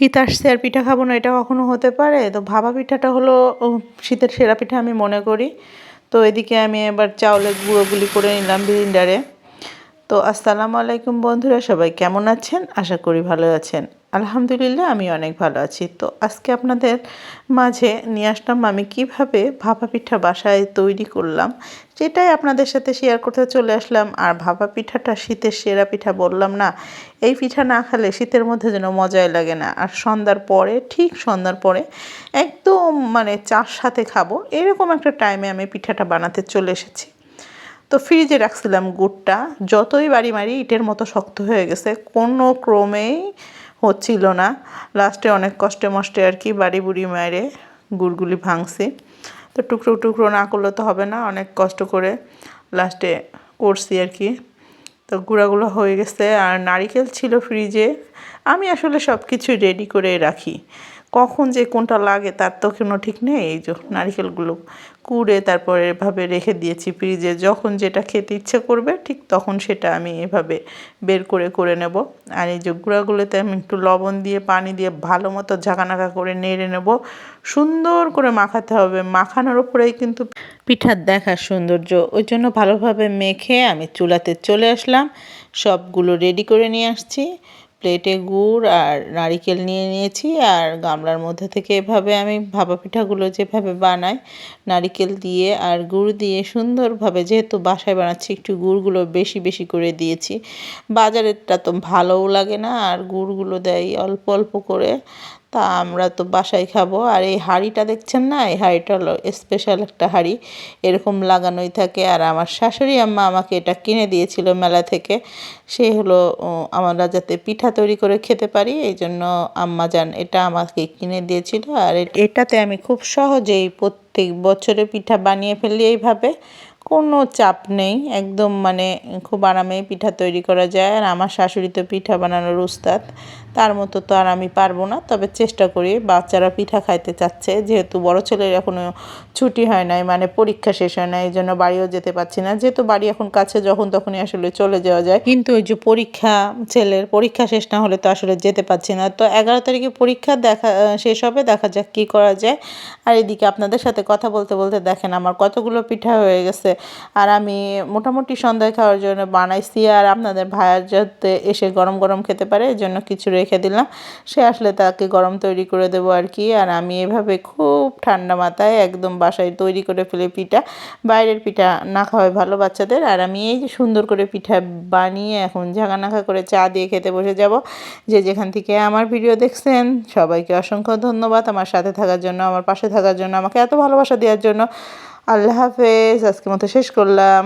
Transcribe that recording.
শীত আসছে আর পিঠা খাব না, এটা কখনো হতে পারে? তো ভাবা পিঠাটা হলো শীতের সেরা পিঠা আমি মনে করি। তো এদিকে আমি এবার চাউলের গুঁড়োগুলি করে নিলাম ব্লিন্ডারে তো আসসালামু আলাইকুম বন্ধুরা, সবাই কেমন আছেন? আশা করি ভালো আছেন। আলহামদুলিল্লাহ, আমি অনেক ভালো আছি। তো আজকে আপনাদের মাঝে নিয়ে আসলাম আমি কীভাবে ভাপা পিঠা বাসায় তৈরি করলাম, সেটাই আপনাদের সাথে শেয়ার করতে চলে আসলাম। আর ভাপা পিঠাটা শীতের সেরা পিঠা বললাম না, এই পিঠা না খেলে শীতের মধ্যে যেন মজাই লাগে না। আর সন্ধ্যার পরে, ঠিক সন্ধ্যার পরে একদম মানে চার সাথে খাব, এরকম একটা টাইমে আমি পিঠাটা বানাতে চলে এসেছি। তো ফ্রিজে রাখছিলাম গুড়টা। যতই বাড়ি মারি ইটের মতো শক্ত হয়ে গেছে, কোনো ক্রমেই হচ্ছিল না। লাস্টে অনেক কষ্টে মষ্টে আর কি বাড়ি বুড়ি মারে গুড়গুলি ভাঙছি। তো টুকরো টুকরো না করলে তো হবে না, অনেক কষ্ট করে লাস্টে করছি আর কি। তো গুঁড়াগুলো হয়ে গেছে, আর নারিকেল ছিল ফ্রিজে। আমি আসলে সব কিছু রেডি করে রাখি। কখন যে কোনটা লাগে তার তো কোনো ঠিক নেই। এই যে নারিকেলগুলো কুড়ে তারপরে এভাবে রেখে দিয়েছি ফ্রিজে। যখন যেটা খেতে ইচ্ছে করবে ঠিক তখন সেটা আমি এভাবে বের করে করে নেব। আর এই যে গুঁড়াগুলোতে আমি একটু লবণ দিয়ে, পানি দিয়ে ভালো মতো ঝাঁকানাকা করে নেড়ে নেব। সুন্দর করে মাখাতে হবে। মাখানোর উপরেই কিন্তু পিঠার দেখার সৌন্দর্য। ওই জন্য ভালোভাবে মেখে আমি চুলাতে চলে আসলাম। সবগুলো রেডি করে নিয়ে আসছি। প্লেটে গুড় আর নারিকেল নিয়ে নিয়েছি আর গামলার মধ্যে থেকে এভাবে আমি ভাপা পিঠাগুলো যেভাবে বানাই, নারিকেল দিয়ে আর গুড় দিয়ে সুন্দরভাবে যেহেতু বাসায় বানাচ্ছি, একটু গুড়গুলো বেশি বেশি করে দিয়েছি। বাজারেরটা তো ভালোও লাগে না, আর গুড়গুলো দেয় অল্প অল্প করে। তা আমরা তো বাসায় খাব। আর এই হাঁড়িটা দেখছেন না? এই হাঁড়িটা হলো স্পেশাল একটা হাঁড়ি। এরকম লাগানোই থাকে। আর আমার শাশুড়ি আম্মা আমাকে এটা কিনে দিয়েছিল মেলা থেকে। সে হলো আমরা যাতে পিঠা তৈরি করে খেতে পারি, এই জন্য আম্মা যান, এটা আমাকে কিনে দিয়েছিল। আর এটাতে আমি খুব সহজেই প্রত্যেক বছরে পিঠা বানিয়ে ফেলি এইভাবে। কোনো চাপ নেই। একদম মানে খুব আরামেই পিঠা তৈরি করা যায়। আর আমার শাশুড়ি তো পিঠা বানানোর উস্তাদ। তার মতো তো আর আমি পারব না। তবে চেষ্টা করি, বাচ্চারা পিঠা খাইতে চাচ্ছে। যেহেতু বড় ছেলের এখনও ছুটি হয় নাই মানে পরীক্ষা শেষ হয় না এই জন্য বাড়িও যেতে পারছি না। যেহেতু বাড়ি এখন কাছে, যখন তখনই আসলে চলে যাওয়া যায়। কিন্তু ওই যে পরীক্ষা, ছেলের পরীক্ষা শেষ না হলে তো আসলে যেতে পারছি না। তো এগারো তারিখে পরীক্ষা দেখা, শেষ হবে, দেখা যাক কী করা যায়। আর এদিকে আপনাদের সাথে কথা বলতে বলতে দেখেন, আমার কতগুলো পিঠা হয়ে গেছে। আর আমি মোটামুটি সন্ধ্যায় খাওয়ার জন্য বানাইছি। আর আপনাদের ভাইয়ার যাতে এসে গরম গরম খেতে পারে এই জন্য কিছু রেখে দিলাম। সে আসলে তাকে গরম তৈরি করে দেবো আর কি। আর আমি এভাবে খুব ঠান্ডা মাথায় একদম বাসায় তৈরি করে ফেলে পিঠা, বাইরের পিঠা না খাওয়াই ভালো বাচ্চাদের। আর আমি এই যে সুন্দর করে পিঠা বানিয়ে এখন ঝাঁকানাখা করে চা দিয়ে খেতে বসে যাব। যে যেখান থেকে আমার ভিডিও দেখছেন, সবাইকে অসংখ্য ধন্যবাদ আমার সাথে থাকার জন্য, আমার পাশে থাকার জন্য, আমাকে এত ভালোবাসা দেওয়ার জন্য। আল্লাহ হাফেজ, আজকের মতো শেষ করলাম।